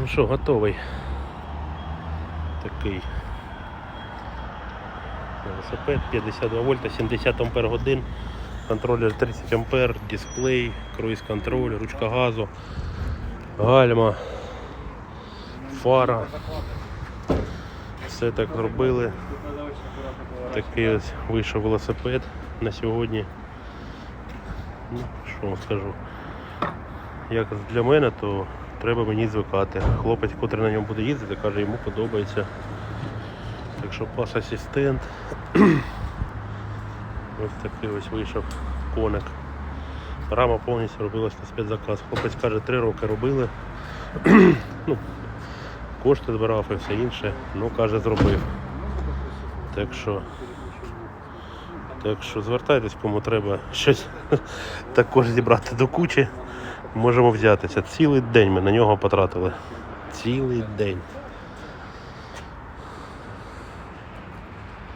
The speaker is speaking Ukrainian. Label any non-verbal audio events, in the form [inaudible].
Ну що, готовий. Такий велосипед 52 вольта, 70 ампер годин, контролер 30 ампер, дисплей, круїз контроль, ручка газу, гальма, фара. Все так зробили. Такий ось вийшов велосипед на сьогодні. Ну, що вам скажу. Як для мене, то треба мені звикати. Хлопець, котрий на ньому буде їздити, каже, йому подобається. Так що пас асистент. [clears throat] Ось такий ось вийшов коник. Рама повністю робилась на спецзаказ. Хлопець каже, три роки робили. [clears throat] ну, кошти збирав і все інше. Ну, каже, зробив. Так що, так що звертайтесь, кому треба щось [laughs] також зібрати до кучі. Можемо взятися. Цілий день ми на нього потратили. Цілий день.